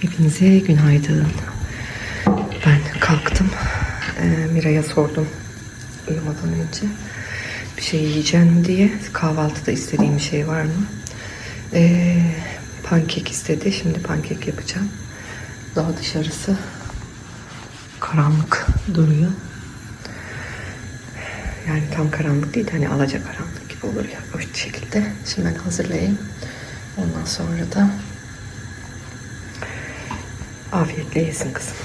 Hepinize günaydın. Ben kalktım. Ee, Miray'a sordum uyumadan önce. Bir şey yiyeceğim diye. Kahvaltıda istediğim bir şey var mı? Ee, pankek istedi. Şimdi pankek yapacağım. Daha dışarısı karanlık duruyor. Yani tam karanlık değil de hani alaca karanlık gibi olur ya o şekilde. Şimdi ben hazırlayayım. Ondan sonra da afiyetle yesin kızım.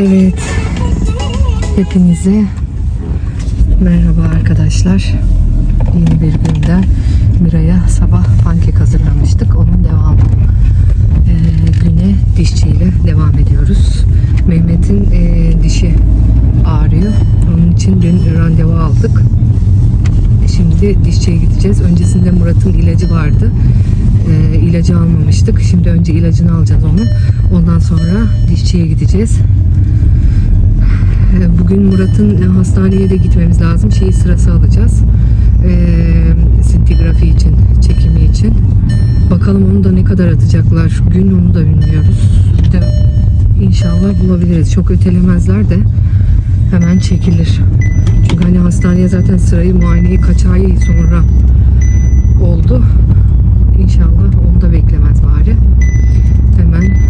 Evet. Hepinize merhaba arkadaşlar. Yeni bir günden Miray'a sabah pankek hazırlamıştık. Onun devamı. Ee, güne dişçiyle devam ediyoruz. Mehmet'in e, dişi ağrıyor. Onun için dün randevu aldık. Şimdi dişçiye gideceğiz. Öncesinde Murat'ın ilacı vardı. Ee, ilacı almamıştık. Şimdi önce ilacını alacağız onun. Ondan sonra dişçiye gideceğiz. Bugün Murat'ın e, hastaneye de gitmemiz lazım. Şeyi sırası alacağız. Ee, sintigrafi için, çekimi için. Bakalım onu da ne kadar atacaklar. Gün onu da bilmiyoruz. Bir de inşallah bulabiliriz. Çok ötelemezler de hemen çekilir. Çünkü hani hastaneye zaten sırayı muayeneyi kaç ay sonra oldu. İnşallah onu da beklemez bari. Hemen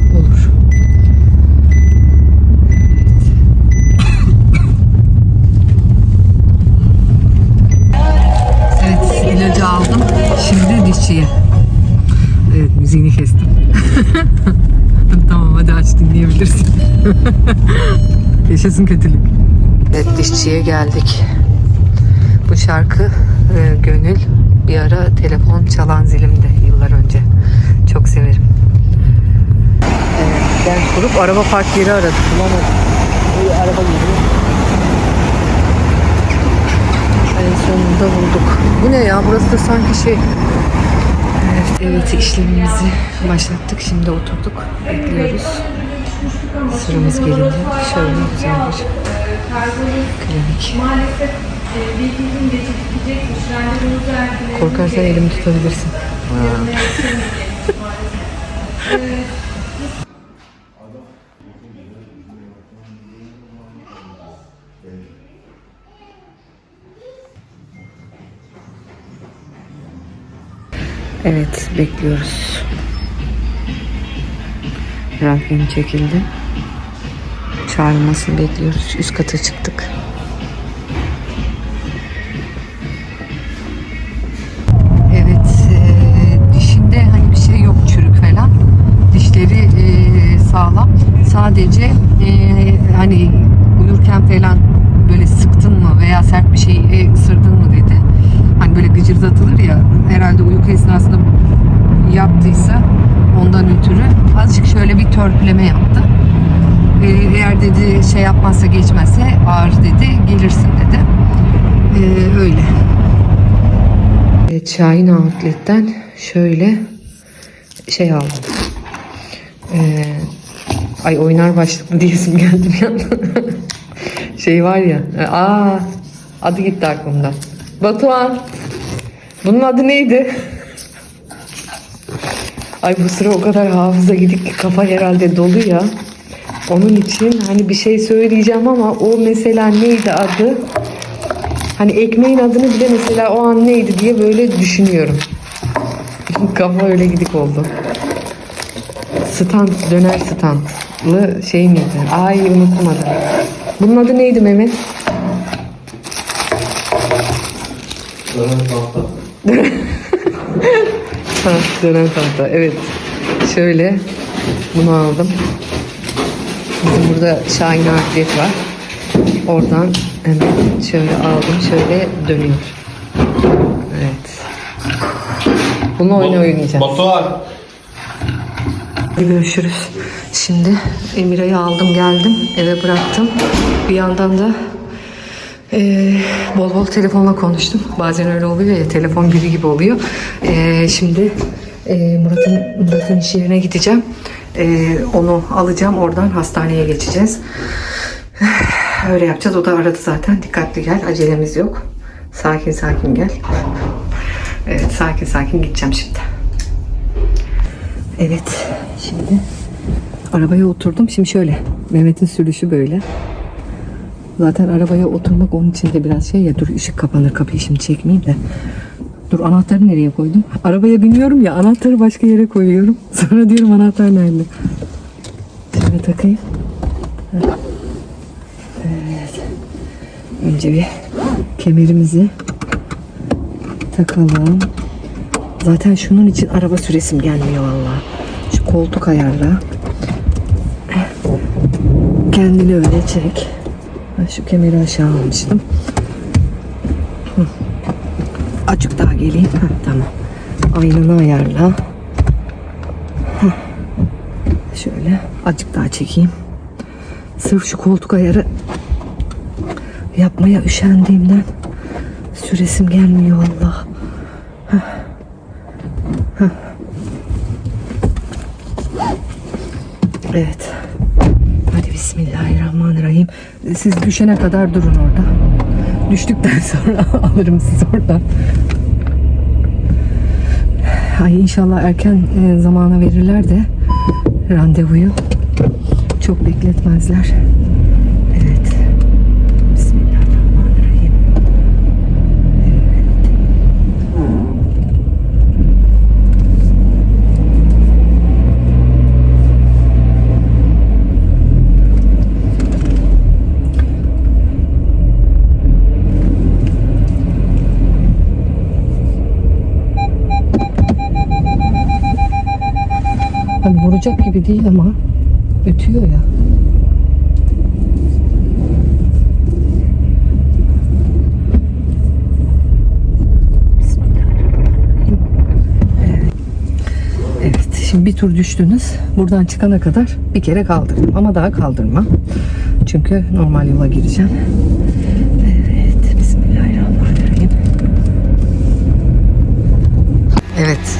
Yaşasın kötülük. Evet dişçiye geldik. Bu şarkı e, Gönül bir ara telefon çalan zilimde yıllar önce. Çok severim. Evet, ben kurup araba park yeri aradım. Bulamadım. Bir araba geliyor. En sonunda bulduk. Bu ne ya? Burası da sanki şey... Evet, evet işlemimizi başlattık. Şimdi oturduk. Bekliyoruz. Sıramız gelince şöyle güzel bir klinik. Korkarsan elimi tutabilirsin. Evet, bekliyoruz. Röntgeni çekildi. Çağrılmasını bekliyoruz. Üst kata çıktık. Evet, e, dişinde hani bir şey yok çürük falan. Dişleri e, sağlam. Sadece e, hani uyurken falan böyle sıktın mı veya sert bir şey e, ısırdın mı dedi. Hani böyle gıcırdatılır ya herhalde uyku esnasında yaptıysa ondan ötürü azıcık şöyle bir törpüleme yaptı. E, eğer dedi şey yapmazsa geçmezse ağır dedi gelirsin dedi. E, öyle. Evet Şahin Outlet'ten şöyle şey aldım. Ee, ay oynar başlıklı diyesim geldi bir şey var ya. Aa adı gitti aklımdan. Batuhan. Bunun adı neydi? Ay bu sıra o kadar hafıza gidik ki kafa herhalde dolu ya. Onun için hani bir şey söyleyeceğim ama o mesela neydi adı? Hani ekmeğin adını bile mesela o an neydi diye böyle düşünüyorum. Kafa öyle gidik oldu. Stand, döner standlı şey miydi? Ay unuttum adını. Bunun adı neydi Mehmet? Ha, dönen tahta. Evet. Şöyle bunu aldım. Bizim burada Şahin Outlet var. Oradan hemen şöyle aldım. Şöyle dönüyor. Evet. Bunu oyun oynayacağız. Batuhan. Görüşürüz. Şimdi Emira'yı aldım geldim. Eve bıraktım. Bir yandan da eee, bol bol telefonla konuştum. Bazen öyle oluyor ya telefon biri gibi oluyor. Eee, şimdi eee, Murat'ın Murat'ın iş yerine gideceğim. Eee, onu alacağım. Oradan hastaneye geçeceğiz. Öyle yapacağız. O da aradı zaten. Dikkatli gel. Acelemiz yok. Sakin sakin gel. Evet sakin sakin gideceğim şimdi. Evet. Şimdi arabaya oturdum. Şimdi şöyle. Mehmet'in sürüşü böyle. Zaten arabaya oturmak onun için de biraz şey ya. Dur ışık kapanır kapıyı şimdi çekmeyeyim de. Dur anahtarı nereye koydum? Arabaya biniyorum ya anahtarı başka yere koyuyorum. Sonra diyorum anahtar nerede? Şöyle takayım. Evet. Önce bir kemerimizi takalım. Zaten şunun için araba süresim gelmiyor valla. Şu koltuk ayarla. Kendini öyle çek. Ha, Şu kemeri aşağı almıştım. Açık daha geleyim. Ha, tamam. Aynanı ayarla. Hı. Şöyle açık daha çekeyim. Sırf şu koltuk ayarı yapmaya üşendiğimden süresim gelmiyor Allah. Evet. Hadi Bismillahirrahmanirrahim. Siz düşene kadar durun orada. Düştükten sonra alırım sizi oradan. Ay inşallah erken e, zamana verirler de randevuyu. Çok bekletmezler. Gibi değil ama ötüyor ya. Evet. Şimdi bir tur düştünüz. Buradan çıkana kadar bir kere kaldırdım. Ama daha kaldırmam. Çünkü normal yola gireceğim. Evet, Bismillahirrahmanirrahim. Evet,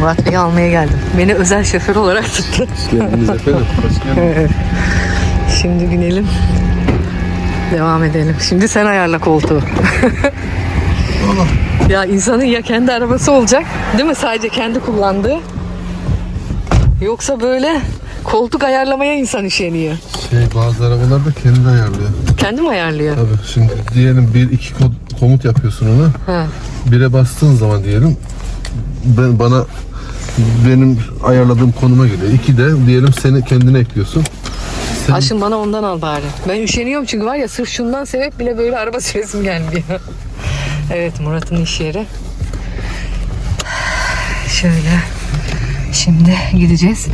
Murat Bey'i almaya geldim. Beni özel şoför olarak tuttu. Geldiniz efendim. Hoş geldiniz. Şimdi binelim. Devam edelim. Şimdi sen ayarla koltuğu. ya insanın ya kendi arabası olacak, değil mi? Sadece kendi kullandığı. Yoksa böyle koltuk ayarlamaya insan üşeniyor. Şey bazı arabalar da kendi ayarlıyor. Kendi mi ayarlıyor? Tabii şimdi diyelim bir iki komut yapıyorsun ona. Ha. Bire bastığın zaman diyelim ben bana benim ayarladığım konuma geliyor. İki de diyelim seni kendine ekliyorsun. Sen Aşkım bana ondan al bari. Ben üşeniyorum çünkü var ya sırf şundan sebep bile böyle araba süresim gelmiyor. evet Murat'ın iş yeri. Şöyle. Şimdi gideceğiz.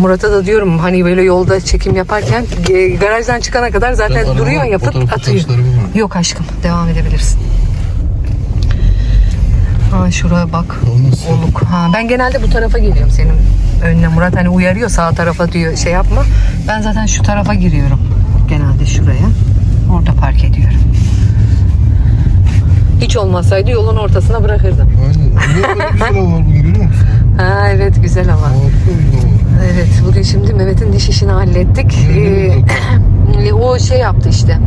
Murat'a da diyorum hani böyle yolda çekim yaparken e, garajdan çıkana kadar zaten araba duruyor yapıp atıyor. Yok aşkım devam edebilirsin. Ha şuraya bak. Oluk. Ha, ben genelde bu tarafa geliyorum senin önüne Murat hani uyarıyor sağ tarafa diyor şey yapma. Ben zaten şu tarafa giriyorum. Genelde şuraya. Orada park ediyorum. Hiç olmasaydı yolun ortasına bırakırdım. Aynen. Ne bir sıra var bugün görüyor musun? Ha evet güzel ama. Harika bir hava. Evet bugün şimdi Mehmet'in diş işini hallettik. Ee, o şey yaptı işte.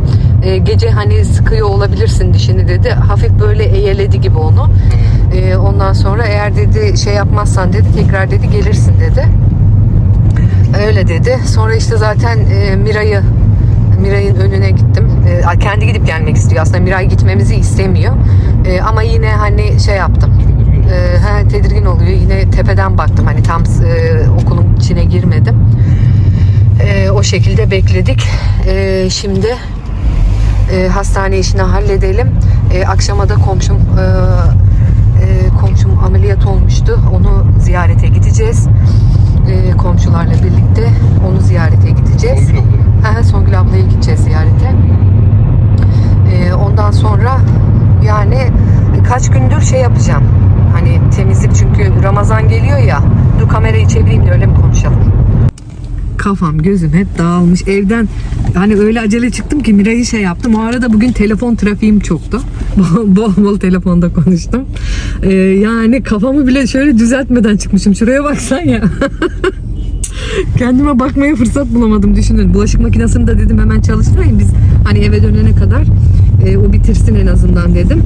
Ee, gece hani sıkıyor olabilirsin dişini dedi. Hafif böyle eğeledi gibi onu. Ee, ondan sonra eğer dedi şey yapmazsan dedi tekrar dedi gelirsin dedi. Öyle dedi. Sonra işte zaten e, Miray'ı Miray'ın önüne gittim. E, kendi gidip gelmek istiyor. Aslında Miray gitmemizi istemiyor. E, ama yine hani şey yaptım. E, ha, tedirgin oluyor. Yine tepeden baktım. Hani tam e, okulun içine girmedim. E, o şekilde bekledik. E, şimdi e, hastane işini halledelim. E, akşama da komşum e, e, komşum ameliyat olmuştu. Onu ziyarete gideceğiz. E, komşularla birlikte onu ziyarete gideceğiz. Songül abla. Songül ablayı gideceğiz ziyarete. E, ondan sonra yani kaç gündür şey yapacağım. Hani temizlik çünkü Ramazan geliyor ya. Dur kamerayı çevireyim de öyle mi konuşalım? Kafam gözüm hep dağılmış. Evden hani öyle acele çıktım ki Miray'ı şey yaptım. O arada bugün telefon trafiğim çoktu. bol bol telefonda konuştum. Ee, yani kafamı bile şöyle düzeltmeden çıkmışım. Şuraya baksan ya. Kendime bakmaya fırsat bulamadım düşünün. Bulaşık makinesini de dedim hemen çalıştırayım biz hani eve dönene kadar e, o bitirsin en azından dedim.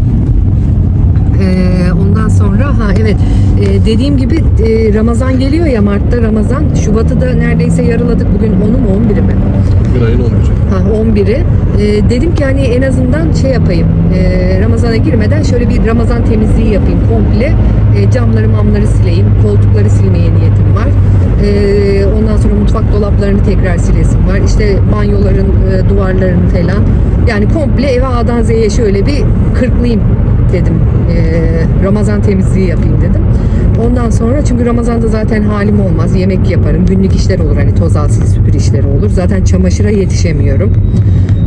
Ee, ondan sonra ha evet Ee, dediğim gibi e, Ramazan geliyor ya Mart'ta Ramazan Şubat'ı da neredeyse yarıladık bugün 10'u mu 11'i mi? Bir ayın 11'i. Ha 11'i. Ee, dedim ki hani en azından şey yapayım. Ee, Ramazan'a girmeden şöyle bir Ramazan temizliği yapayım komple. Ee, camları mamları sileyim. Koltukları silmeye niyetim var. Ee, ondan sonra mutfak dolaplarını tekrar silesim var. İşte banyoların e, duvarlarını falan. Yani komple eve A'dan Z'ye şöyle bir kırklayayım dedim. Ee, Ramazan temizliği yapayım dedim. Ondan sonra çünkü Ramazan'da zaten halim olmaz. Yemek yaparım. Günlük işler olur. Hani toz al sil süpür işleri olur. Zaten çamaşıra yetişemiyorum.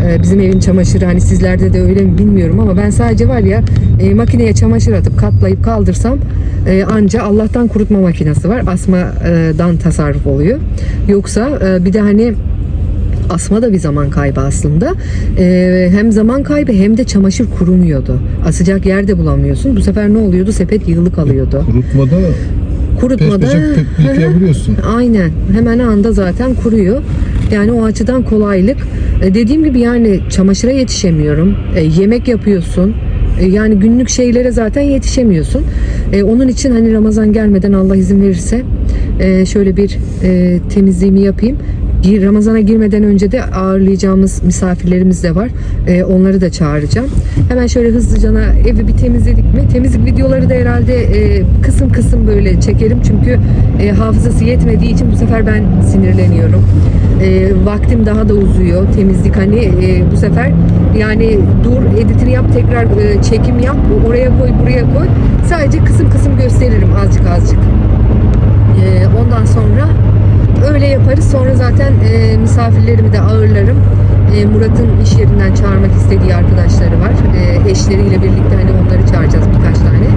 Ee, bizim evin çamaşırı hani sizlerde de öyle mi bilmiyorum ama ben sadece var ya e, makineye çamaşır atıp katlayıp kaldırsam e, anca Allah'tan kurutma makinesi var. Asmadan tasarruf oluyor. Yoksa e, bir de hani asma da bir zaman kaybı aslında. Ee, hem zaman kaybı hem de çamaşır kurumuyordu. Asacak yerde bulamıyorsun. Bu sefer ne oluyordu? Sepet yığılı kalıyordu. Kurutmada Kurutmada yıkayabiliyorsun. aynen hemen anda zaten kuruyor. Yani o açıdan kolaylık. E, dediğim gibi yani çamaşıra yetişemiyorum. E, yemek yapıyorsun. E, yani günlük şeylere zaten yetişemiyorsun. E, onun için hani Ramazan gelmeden Allah izin verirse e, şöyle bir e, temizliğimi yapayım. Ramazana girmeden önce de ağırlayacağımız misafirlerimiz de var. E, onları da çağıracağım. Hemen şöyle hızlıca evi bir temizledik mi? Temizlik videoları da herhalde e, kısım kısım böyle çekerim. Çünkü e, hafızası yetmediği için bu sefer ben sinirleniyorum. E, vaktim daha da uzuyor. Temizlik hani e, bu sefer yani dur editini yap tekrar e, çekim yap oraya koy buraya koy. Sadece kısım kısım gösteririm azıcık azıcık. E, ondan sonra öyle yaparız. Sonra zaten e, misafirlerimi de ağırlarım. E, Murat'ın iş yerinden çağırmak istediği arkadaşları var. E, eşleriyle birlikte hani onları çağıracağız birkaç tane.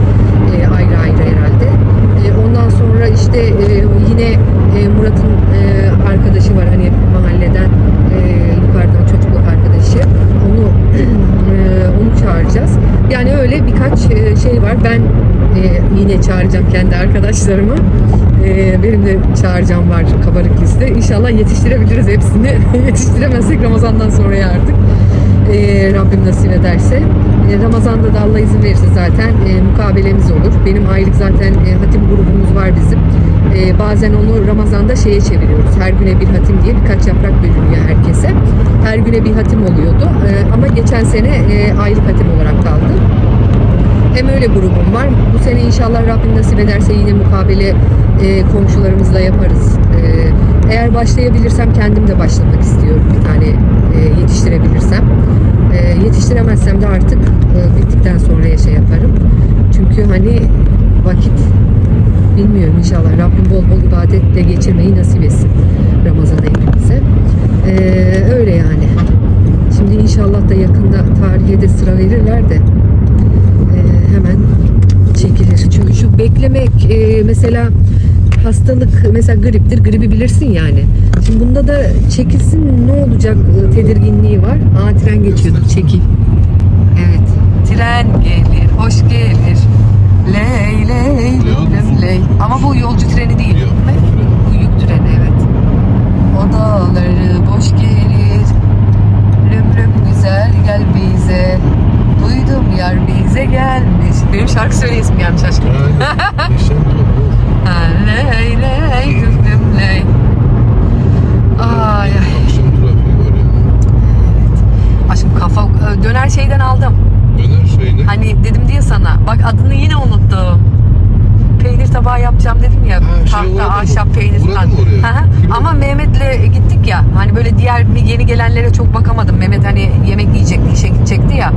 E, ayrı ayrı herhalde. E, ondan sonra işte e, yine e, Murat'ın e, arkadaşı var hani mahalleden e, yukarıdan çocukluk arkadaşı. Onu e, onu çağıracağız. Yani öyle birkaç e, şey var. Ben e, yine çağıracağım kendi arkadaşlarımı. E, benim de çağıracağım var kabarık liste. İnşallah yetiştirebiliriz hepsini. Yetiştiremezsek Ramazan'dan sonraya artık. E, Rabbim nasip ederse. Ramazan'da da Allah izin verirse zaten mukabelemiz olur. Benim aylık zaten hatim grubumuz var bizim. Bazen onu Ramazan'da şeye çeviriyoruz. Her güne bir hatim diye birkaç yaprak bölünüyor herkese. Her güne bir hatim oluyordu. Ama geçen sene aylık hatim olarak. Hem öyle grubum var. Bu sene inşallah Rabbim nasip ederse yine mukabele e, komşularımızla yaparız. E, eğer başlayabilirsem kendim de başlamak istiyorum bir tane e, yetiştirebilirsem. E, yetiştiremezsem de artık e, bittikten sonra şey yaparım. Çünkü hani vakit bilmiyorum inşallah Rabbim bol bol ibadetle geçirmeyi nasip etsin Ramazan'ı hepimize. E, öyle yani. Şimdi inşallah da yakında tarihe de sıra verirler de hemen çekilir. Çünkü şu beklemek e, mesela hastalık mesela griptir. Gribi bilirsin yani. Şimdi bunda da çekilsin ne olacak e, tedirginliği var. Aa tren geçiyordu çekil. Evet. tren gelir, hoş gelir. Ley ley musun? ley. Ama bu yolcu treni değil. Yok. Bu yük treni evet. Odaları boş gelir. Lüm lüm güzel gel bize. Duydum yar bize gelmiş. Benim şarkı söyleyesim gelmiş aşkım. Ha, ley ley lüm lüm ley. Ay ay. Akşam trafiği var ya. Aşkım kafa döner şeyden aldım. Döner şey ne? Hani dedim diye sana. Bak adını yine unuttum. Peynir tabağı yapacağım dedim ya. Ha, şey tahta, ahşap peynir falan. Ama Mehmet'le gittik ya. Hani böyle diğer yeni gelenlere çok bakamadım. Mehmet hani yemek yiyecekti, işe gidecekti ya.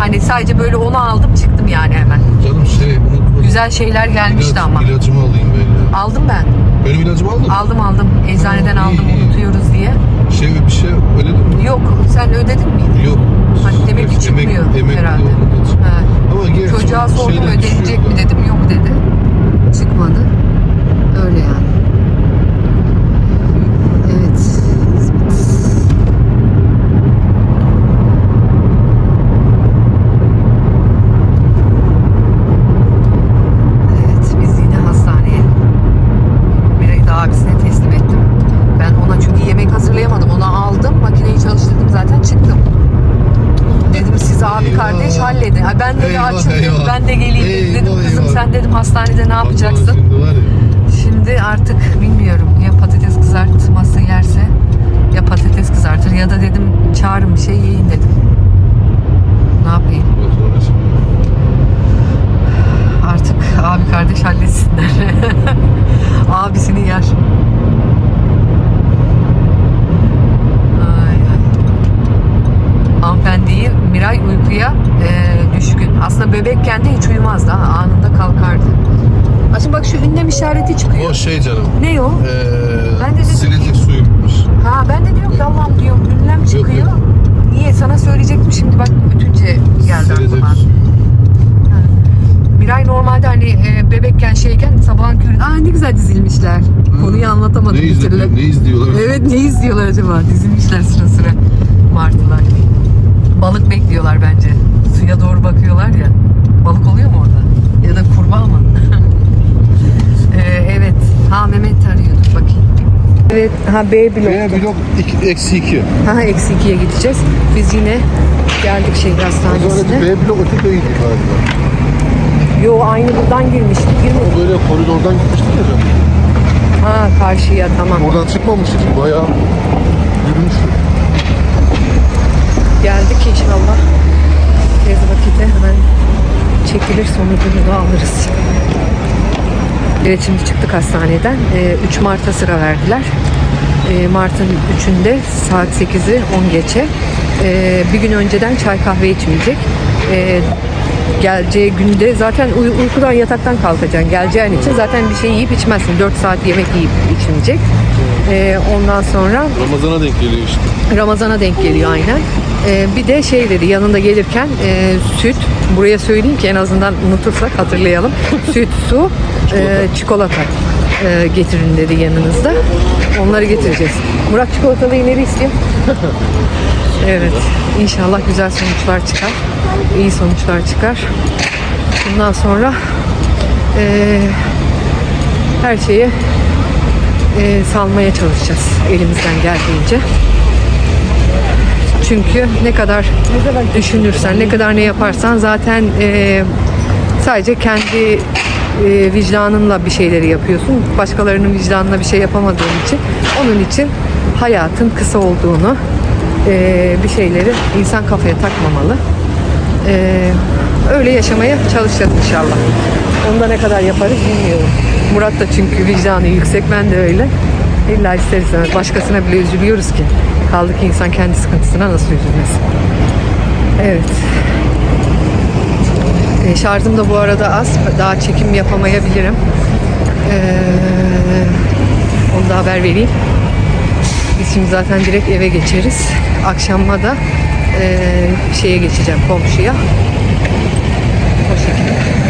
Hani sadece böyle onu aldım çıktım yani hemen. Canım şey unutma. Güzel şeyler gelmişti İlaç- ama. İlacımı alayım ben ya. Aldım ben. Benim ilacımı aldın mı? Aldım aldım. Eczaneden Aa, iyi, aldım iyi. unutuyoruz diye. Şey bir şey ödedim mi? Yok sen ödedin mi? Yok. Hani demek ki Emek- çıkmıyor emekli herhalde. için. Ha. Ama Çocuğa sordum ödenecek mi dedim yok dedi. Çıkmadı. Yiyin dedim. Ne yapayım? Artık abi kardeş halletsinler. Abisini yer. Hanımefendiyi Miray uykuya e, düşkün. Aslında bebekken de hiç uyumazdı. Ha, anında kalkardı. Aslında bak şu ünlem işareti çıkıyor. O şey canım. Ne o? Eee Ben de dedim silecek suymuş. Ha ben de diyorum Allah'ım diyorum ünlem çıkıyor. yok. Niye sana söyleyecektim şimdi bak ötünce geldi aklıma. Miray normalde hani e, bebekken şeyken sabahın köründe aa ne güzel dizilmişler. Konuyu anlatamadım Ne, izliyor, ne izliyorlar? Evet ne izliyorlar acaba? Dizilmişler sıra sıra martılar. Balık bekliyorlar bence. Suya doğru bakıyorlar ya. Balık oluyor mu orada? Ya da kurbağa mı? Ee, evet. Ha Mehmet bakayım. Evet. Ha B blok. B blok eksi 2. Ha eksi ikiye gideceğiz. Biz yine geldik şehir hastanesine. B blok öteki galiba. Yo aynı buradan girmiştik. Girmedik. O böyle koridordan gitmiştik ya canım. Ha karşıya tamam. Oradan çıkmamıştık. Bayağı yürümüştük. Geldik inşallah. Tez vakitte hemen çekilir sonucunu da alırız. Evet şimdi çıktık hastaneden. Ee, 3 Mart'a sıra verdiler. Ee, Mart'ın 3'ünde saat 8'i 10 geçe. Ee, bir gün önceden çay kahve içmeyecek. Ee, geleceği günde zaten uy- uykudan yataktan kalkacaksın. Geleceğin için zaten bir şey yiyip içmezsin. 4 saat yemek yiyip içmeyecek. Ee, ondan sonra Ramazana denk geliyor işte. Ramazana denk geliyor aynen. Ee, bir de şey dedi yanında gelirken e, süt buraya söyleyeyim ki en azından unutursak hatırlayalım. süt, su, e, çikolata e, getirin dedi yanınızda. Onları getireceğiz. Murat çikolatalıyı nereye istiyor? evet. İnşallah güzel sonuçlar çıkar. iyi sonuçlar çıkar. Bundan sonra e, her şeye e, salmaya çalışacağız elimizden geldiğince. Çünkü ne kadar düşünürsen, ne kadar ne yaparsan zaten e, sadece kendi e, vicdanınla bir şeyleri yapıyorsun. Başkalarının vicdanına bir şey yapamadığın için. Onun için hayatın kısa olduğunu, e, bir şeyleri insan kafaya takmamalı. E, öyle yaşamaya çalışacağız inşallah. Onda ne kadar yaparız bilmiyorum. Murat da çünkü vicdanı yüksek, ben de öyle. İlla ister başkasına bile üzülüyoruz ki. Kaldı ki insan kendi sıkıntısına nasıl üzülmesin. Evet. E, şarjım da bu arada az. Daha çekim yapamayabilirim. Ee, onu da haber vereyim. Biz şimdi zaten direkt eve geçeriz. Akşamma da e, şeye geçeceğim komşuya. O şekilde.